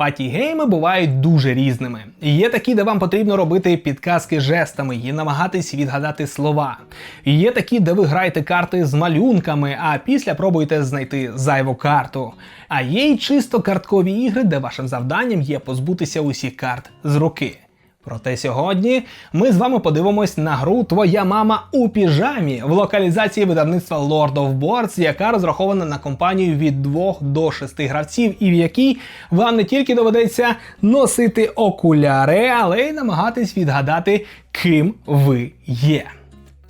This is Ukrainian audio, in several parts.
Патігейми бувають дуже різними. Є такі, де вам потрібно робити підказки жестами і намагатись відгадати слова. Є такі, де ви граєте карти з малюнками, а після пробуєте знайти зайву карту. А є й чисто карткові ігри, де вашим завданням є позбутися усіх карт з руки. Проте сьогодні ми з вами подивимось на гру Твоя мама у піжамі в локалізації видавництва Lord of Boards, яка розрахована на компанію від 2 до 6 гравців, і в якій вам не тільки доведеться носити окуляри, але й намагатись відгадати, ким ви є.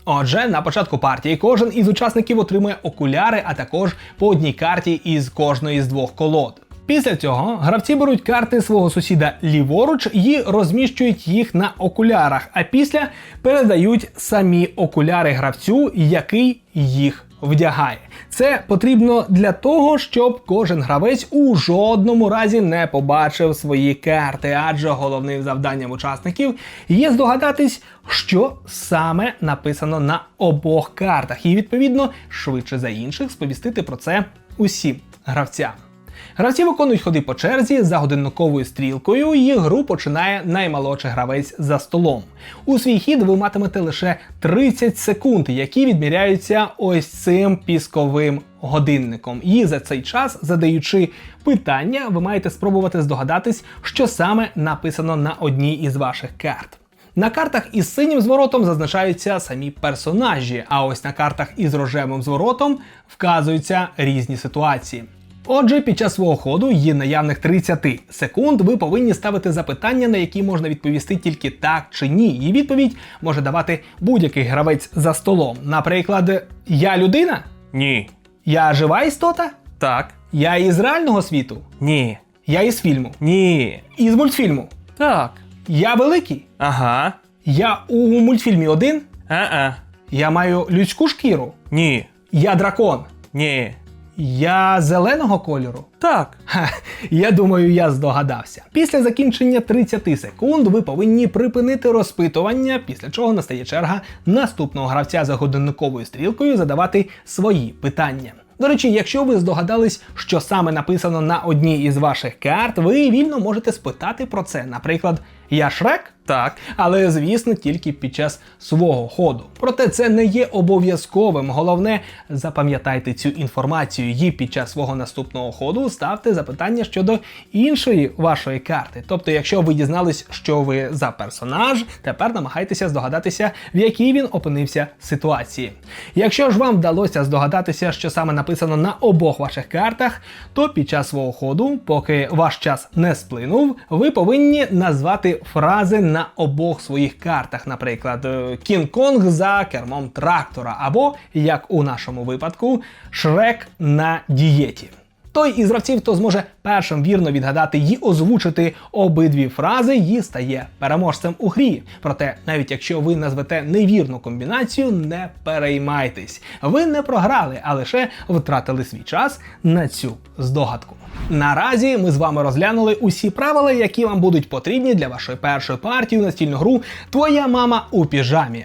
Отже, на початку партії кожен із учасників отримує окуляри, а також по одній карті із кожної з двох колод. Після цього гравці беруть карти свого сусіда ліворуч і розміщують їх на окулярах, а після передають самі окуляри гравцю, який їх вдягає. Це потрібно для того, щоб кожен гравець у жодному разі не побачив свої карти, адже головним завданням учасників є здогадатись, що саме написано на обох картах, і відповідно швидше за інших сповістити про це усім гравцям. Гравці виконують ходи по черзі за годинниковою стрілкою, і гру починає наймолодший гравець за столом. У свій хід ви матимете лише 30 секунд, які відміряються ось цим пісковим годинником. І за цей час, задаючи питання, ви маєте спробувати здогадатись, що саме написано на одній із ваших карт. На картах із синім зворотом зазначаються самі персонажі, а ось на картах із рожевим зворотом вказуються різні ситуації. Отже, під час свого ходу є наявних 30 секунд. Ви повинні ставити запитання, на які можна відповісти тільки так чи ні. І відповідь може давати будь-який гравець за столом. Наприклад, я людина, Ні. я жива істота, Так. я із реального світу, Ні. я із фільму, Ні. із мультфільму, Так. я великий, Ага. я у мультфільмі один, А-а. я маю людську шкіру, Ні. я дракон, Ні. Я зеленого кольору. Так. Ха, я думаю, я здогадався. Після закінчення 30 секунд ви повинні припинити розпитування, після чого настає черга наступного гравця за годинниковою стрілкою задавати свої питання. До речі, якщо ви здогадались, що саме написано на одній із ваших карт, ви вільно можете спитати про це. Наприклад, я Шрек? Так. Але звісно, тільки під час свого ходу. Проте це не є обов'язковим. Головне, запам'ятайте цю інформацію і під час свого наступного ходу ставте запитання щодо іншої вашої карти. Тобто, якщо ви дізнались, що ви за персонаж, тепер намагайтеся здогадатися, в якій він опинився ситуації. Якщо ж вам вдалося здогадатися, що саме написано на обох ваших картах, то під час свого ходу, поки ваш час не сплинув, ви повинні назвати фрази на обох своїх картах, наприклад, е, Кінг-Конг за кермом трактора, або, як у нашому випадку, Шрек на дієті. Той із гравців, хто зможе першим вірно відгадати і озвучити обидві фрази, і стає переможцем у грі. Проте, навіть якщо ви назвете невірну комбінацію, не переймайтесь. Ви не програли, а лише втратили свій час на цю здогадку. Наразі ми з вами розглянули усі правила, які вам будуть потрібні для вашої першої партії у настільну гру Твоя мама у піжамі.